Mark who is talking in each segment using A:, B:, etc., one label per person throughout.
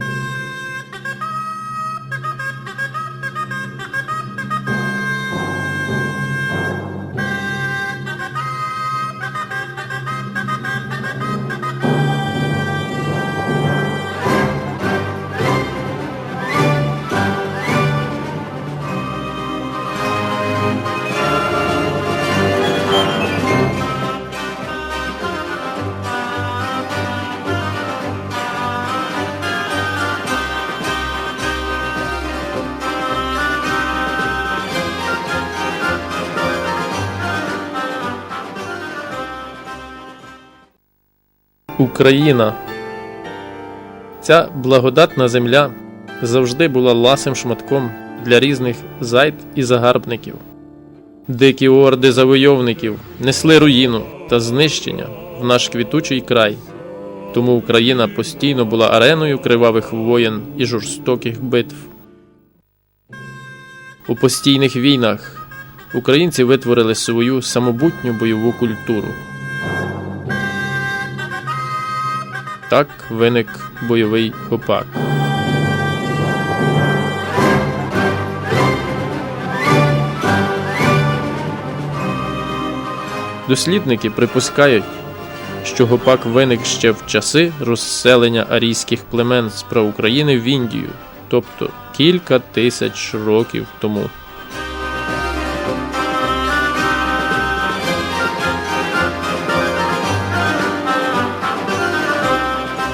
A: Thank you. Україна. Ця благодатна земля завжди була ласим шматком для різних зайд і загарбників. Дикі орди завойовників несли руїну та знищення в наш квітучий край. Тому Україна постійно була ареною кривавих воєн і жорстоких битв. У постійних війнах українці витворили свою самобутню бойову культуру. Так виник бойовий гопак. Дослідники припускають, що гопак виник ще в часи розселення арійських племен з України в Індію, тобто кілька тисяч років тому.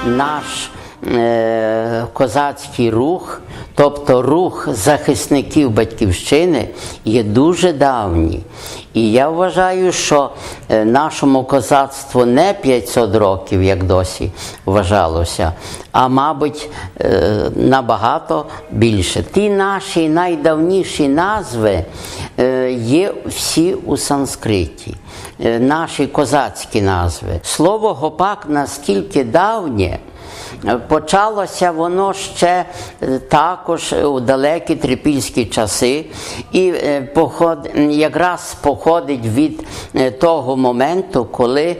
B: Наш е, козацький рух, тобто рух захисників батьківщини, є дуже давній. І я вважаю, що е, нашому козацтву не 500 років, як досі вважалося, а мабуть е, набагато більше. Ті наші найдавніші назви є всі у санскриті. Е, Наші козацькі назви. Слово гопак настільки давнє, е, почалося воно ще е, також у далекі трипільські часи, і поход, якраз походить від того моменту, коли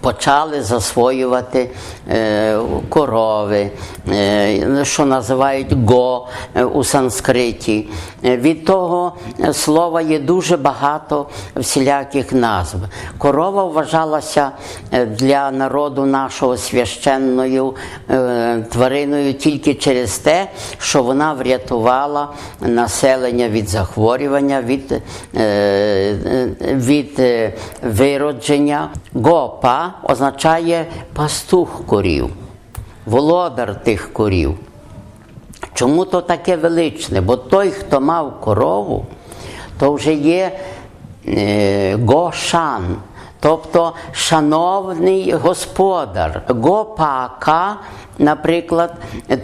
B: почали засвоювати е, корови, е, що називають го е, у санскриті. Е, Від того е, слова є дуже багато всіляких назв. Корова вважалася для народу нашого священною е, твариною тільки через те, що вона врятувала населення від захворювання, від, е, від виродження. Гопа означає пастух корів, володар тих корів. Чому то таке величне? Бо той, хто мав корову, то вже є е, гошан, тобто шановний господар. Гопака, наприклад,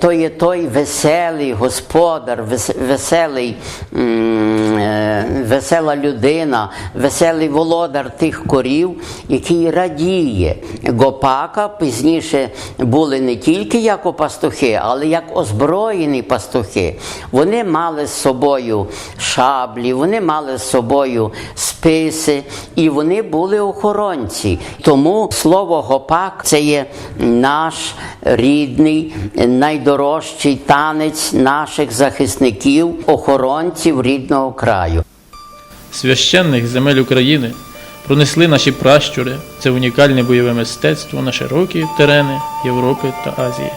B: то є той веселий господар, веселий, е, весела людина, веселий володар тих корів, який радіє. Гопака пізніше були не тільки як пастухи, але як озброєні пастухи. Вони мали з собою шаблі, вони мали з собою списи, і вони були охоронці. Тому слово гопак це є наш рідний, найдорожчий танець наших захисників, охоронців рідного краю.
A: Священних земель України пронесли наші пращури це унікальне бойове мистецтво на широкі терени Європи та Азії.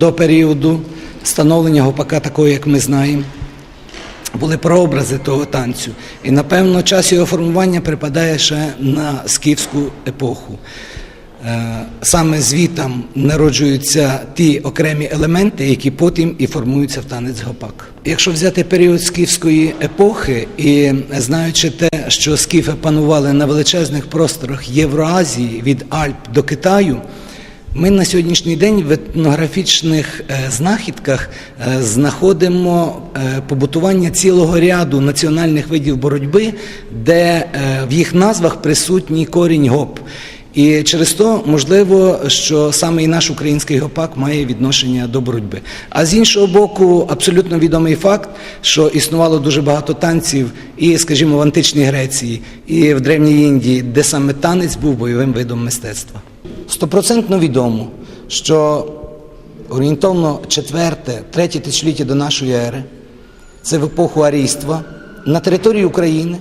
C: До періоду становлення гопака такого, як ми знаємо, були прообрази того танцю. І напевно час його формування припадає ще на скіфську епоху. Е, Саме звітам народжуються ті окремі елементи, які потім і формуються в танець гопак. Якщо взяти період скіфської епохи і знаючи те, що скіфи панували на величезних просторах Євроазії від Альп до Китаю, ми на сьогоднішній день в етнографічних е, знахідках е, знаходимо е, побутування цілого ряду національних видів боротьби, де в їх назвах присутній корінь гоп. І через то можливо, що саме і наш український гопак має відношення до боротьби. А з іншого боку, абсолютно відомий факт, що існувало дуже багато танців, і, скажімо, в античній Греції, і в Древній Індії, де саме танець був бойовим видом мистецтва. Стопроцентно відомо, що орієнтовно четверте, третє тисячоліття до нашої ери, це в епоху арійства, на території України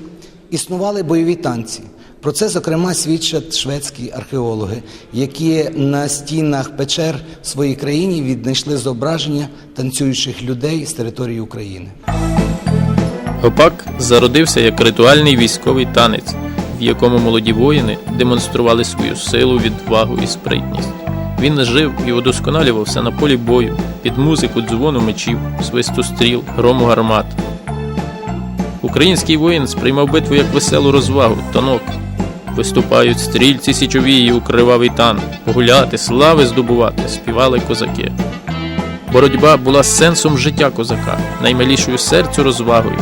C: існували бойові танці. Про це, зокрема, свідчать шведські археологи, які на стінах печер в своїй країні віднайшли зображення танцюючих людей з території України.
A: Гопак зародився як ритуальний військовий танець, в якому молоді воїни демонстрували свою силу, відвагу і спритність. Він жив і удосконалювався на полі бою під музику дзвону мечів, свисту стріл, грому гармат. Український воїн сприймав битву як веселу розвагу, танок. Виступають стрільці січові у кривавий тан, гуляти, слави здобувати, співали козаки. Боротьба була сенсом життя козака, наймилішою серцю розвагою,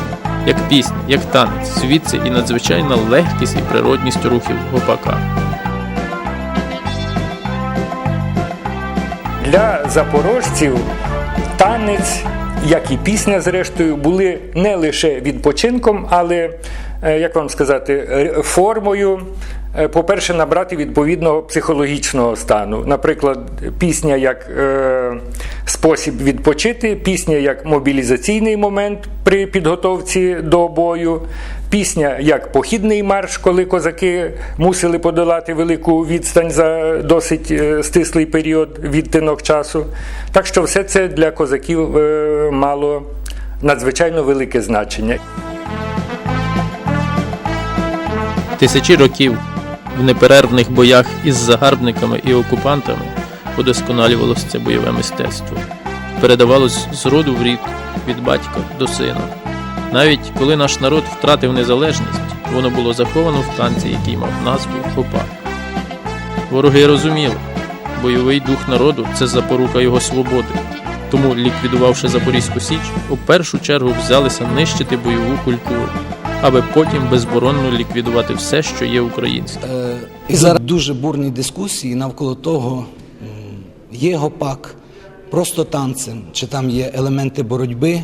A: як пісня, як танець, звідси і надзвичайна легкість і природність рухів гопака.
D: Для запорожців танець, як і пісня, зрештою, були не лише відпочинком, але, як вам сказати, е, формою. е, По-перше, набрати відповідного психологічного стану. Наприклад, пісня як е, спосіб відпочити, пісня як мобілізаційний момент при підготовці до бою, пісня як похідний марш, коли козаки мусили подолати велику відстань за досить е, стислий період відтинок часу. Так що все це для козаків е, мало надзвичайно велике значення.
A: Тисячі років в неперервних боях із загарбниками і окупантами удосконалювалося це бойове мистецтво, передавалось з роду в рід, від батька до сина. Навіть коли наш народ втратив незалежність, воно було заховано в танці, який мав назву Хопак. Вороги розуміли, бойовий дух народу це запорука його свободи. Тому, ліквідувавши Запорізьку Січ, у першу чергу взялися нищити бойову культуру, аби потім безборонно ліквідувати все, що є українське.
C: І зараз дуже бурні дискусії навколо того, є гопак просто танцем, чи там є елементи боротьби.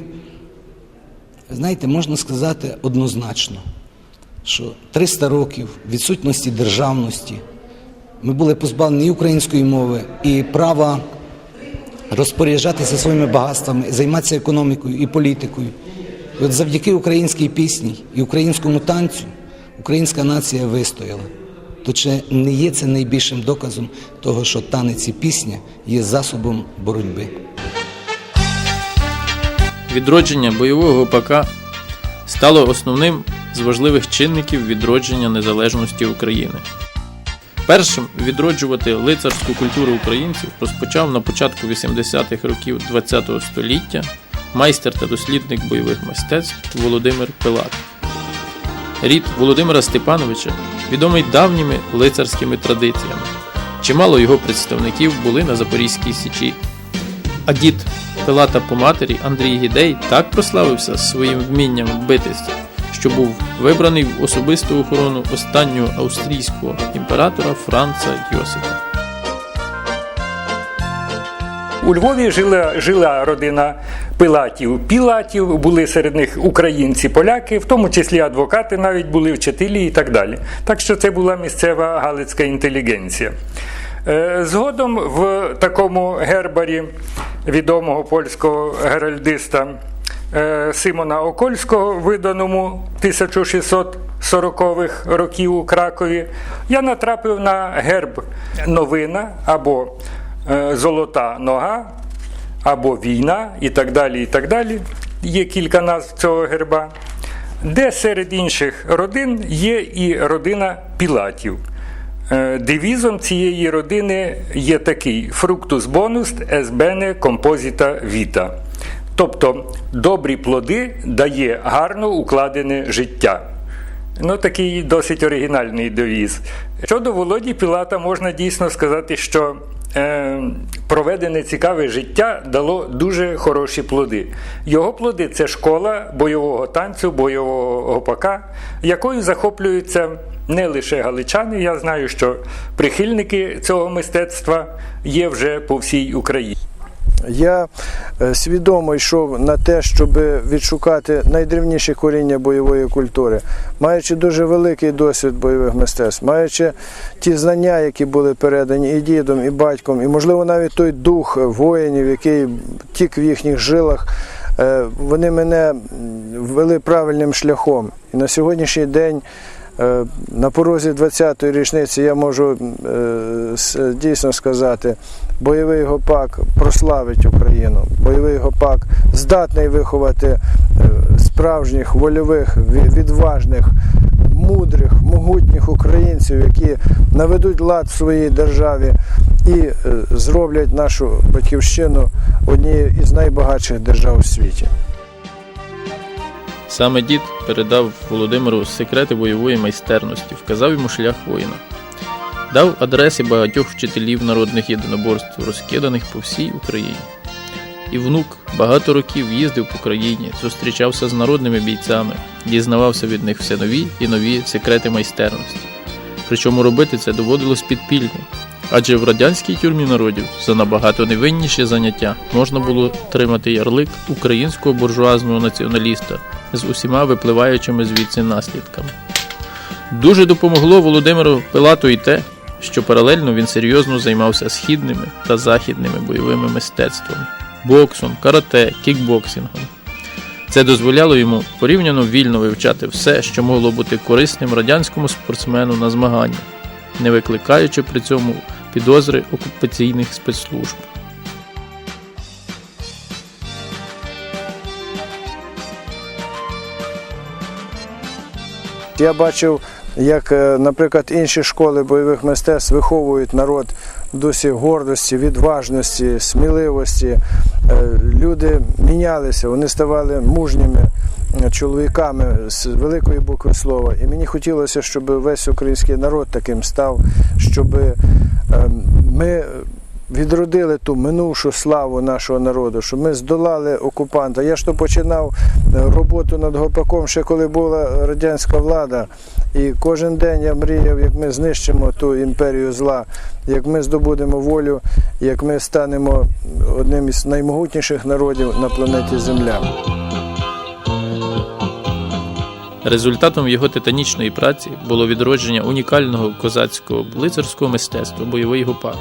C: Знаєте, можна сказати однозначно, що 300 років відсутності державності ми були позбавлені і української мови, і права розпоряджатися своїми багатствами, займатися економікою і політикою. От завдяки українській пісні і українському танцю українська нація вистояла. То чи не є це найбільшим доказом того, що танець і пісня є засобом боротьби?
A: Відродження бойового гопака стало основним з важливих чинників відродження незалежності України. Першим відроджувати лицарську культуру українців розпочав на початку 80-х років ХХ століття майстер та дослідник бойових мистецтв Володимир Пилат. Рід Володимира Степановича відомий давніми лицарськими традиціями. Чимало його представників були на Запорізькій Січі. А дід Пилата по матері Андрій Гідей так прославився своїм вмінням битися, що був вибраний в особисту охорону останнього австрійського імператора Франца Йосипа.
D: У Львові жила, жила родина пилатів. Пілатів були серед них українці, поляки, в тому числі адвокати, навіть були вчителі і так далі. Так що це була місцева галицька інтелігенція. Е, Згодом в такому гербарі відомого польського геральдиста е, Симона Окольського, виданому 1640-х років у Кракові, я натрапив на герб новина або е, золота нога, або війна, і так далі. і так далі. Є кілька назв цього герба, де серед інших родин є і родина Пілатів. Е, Девізом цієї родини є такий фруктус бонус bene composita vita. Тобто добрі плоди дає гарно укладене життя. Ну, такий досить оригінальний девіз. Щодо Володі Пілата, можна дійсно сказати, що проведене цікаве життя дало дуже хороші плоди. Його плоди це школа бойового танцю, бойового гопака, якою захоплюються не лише галичани. Я знаю, що прихильники цього мистецтва є вже по всій Україні.
E: Я е, свідомо йшов на те, щоб відшукати найдревніші коріння бойової культури, маючи дуже великий досвід бойових мистецтв, маючи ті знання, які були передані і дідом, і батьком, і, можливо, навіть той дух воїнів, який тік в їхніх жилах, е, вони мене вели правильним шляхом. І на сьогоднішній день. Е, На порозі 20-ї річниці я можу е, дійсно сказати, бойовий гопак прославить Україну. Бойовий гопак здатний виховати е, справжніх вольових, відважних, мудрих, могутніх українців, які наведуть лад в своїй державі і зроблять нашу батьківщину однією із найбагатших держав у світі.
A: Саме дід передав Володимиру секрети бойової майстерності, вказав йому шлях воїна, дав адреси багатьох вчителів народних єдиноборств, розкиданих по всій Україні. І внук багато років їздив по країні, зустрічався з народними бійцями, дізнавався від них все нові і нові секрети майстерності. Причому робити це доводилось підпільно, адже в радянській тюрмі народів за набагато невинніші заняття можна було отримати ярлик українського буржуазного націоналіста з усіма випливаючими звідси наслідками. Дуже допомогло Володимиру Пилату і те, що паралельно він серйозно займався східними та західними бойовими мистецтвами, боксом, карате, кікбоксингом. Це дозволяло йому порівняно вільно вивчати все, що могло бути корисним радянському спортсмену на змаганнях, не викликаючи при цьому підозри окупаційних спецслужб.
E: Я бачив, як, е, наприклад, інші школи бойових мистецтв виховують народ в дусі гордості, відважності, сміливості. Е, Люди мінялися, вони ставали мужніми чоловіками з великої букви слова. І мені хотілося, щоб весь український народ таким став, щоб е, ми відродили ту минувшу славу нашого народу, щоб ми здолали окупанта. Я ж то починав е, роботу над гопаком ще коли була радянська влада. І кожен день я мріяв, як ми знищимо ту імперію зла, як ми здобудемо волю, як ми станемо одним із наймогутніших народів на планеті Земля.
A: Результатом його титанічної праці було відродження унікального козацького лицарського мистецтва бойовий гопак.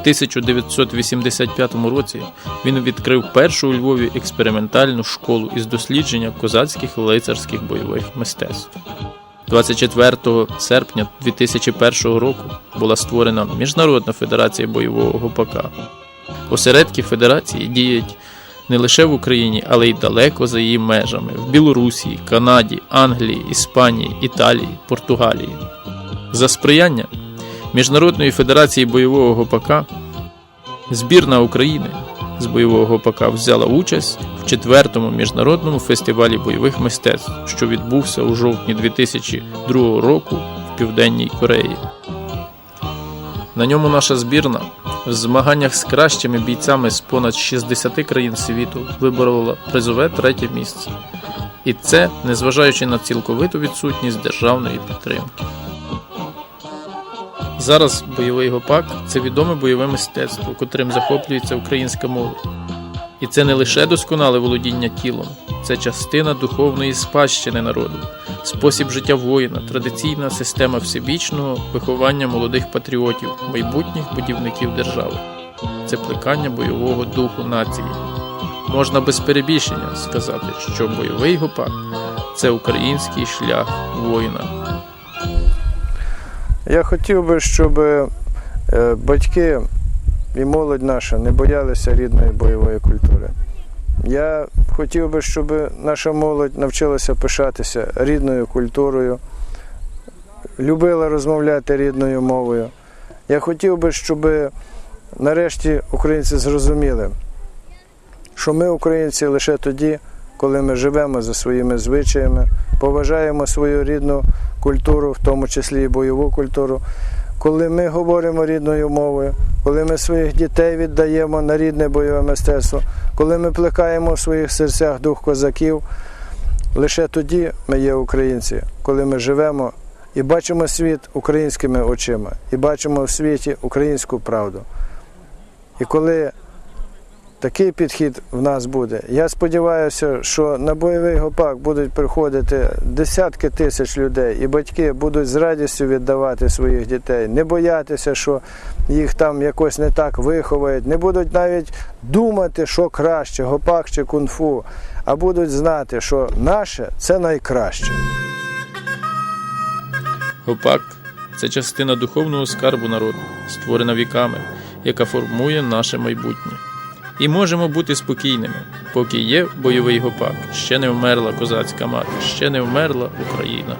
A: В 1985 році він відкрив першу у Львові експериментальну школу із дослідження козацьких лицарських бойових мистецтв. 24 серпня 2001 року була створена Міжнародна федерація бойового гопака. Осередки федерації діють не лише в Україні, але й далеко за її межами в Білорусі, Канаді, Англії, Іспанії, Італії, Португалії. За сприяння Міжнародної федерації бойового гопака збірна України з бойового гопака взяла участь в четвертому міжнародному фестивалі бойових мистецтв, що відбувся у жовтні 2002 року в Південній Кореї. На ньому наша збірна в змаганнях з кращими бійцями з понад 60 країн світу виборола призове третє місце. І це незважаючи на цілковиту відсутність державної підтримки. Зараз бойовий гопак це відоме бойове мистецтво, котрим захоплюється українська молодь. І це не лише досконале володіння тілом, це частина духовної спадщини народу, спосіб життя воїна, традиційна система всебічного виховання молодих патріотів, майбутніх будівників держави. Це плекання бойового духу нації. Можна без перебільшення сказати, що бойовий гопак це український шлях воїна.
E: Я хотів би, щоб е, батьки і молодь наша не боялися рідної бойової культури. Я хотів би, щоб наша молодь навчилася пишатися рідною культурою, любила розмовляти рідною мовою. Я хотів би, щоб нарешті українці зрозуміли, що ми, українці, лише тоді, коли ми живемо за своїми звичаями, поважаємо свою рідну культуру, в тому числі і бойову культуру, коли ми говоримо рідною мовою, коли ми своїх дітей віддаємо на рідне бойове мистецтво, коли ми плекаємо в своїх серцях дух козаків, лише тоді ми є українці, коли ми живемо і бачимо світ українськими очима, і бачимо в світі українську правду. І коли такий підхід в нас буде, я сподіваюся, що на бойовий гопак будуть приходити десятки тисяч людей, і батьки будуть з радістю віддавати своїх дітей, не боятися, що їх там якось не так виховають, не будуть навіть думати, що краще, гопак чи кунг-фу, а будуть знати, що наше це найкраще.
A: Гопак це частина духовного скарбу народу, створена віками, яка формує наше майбутнє. І можемо бути спокійними, поки є бойовий гопак, ще не вмерла козацька мати, ще не вмерла Україна.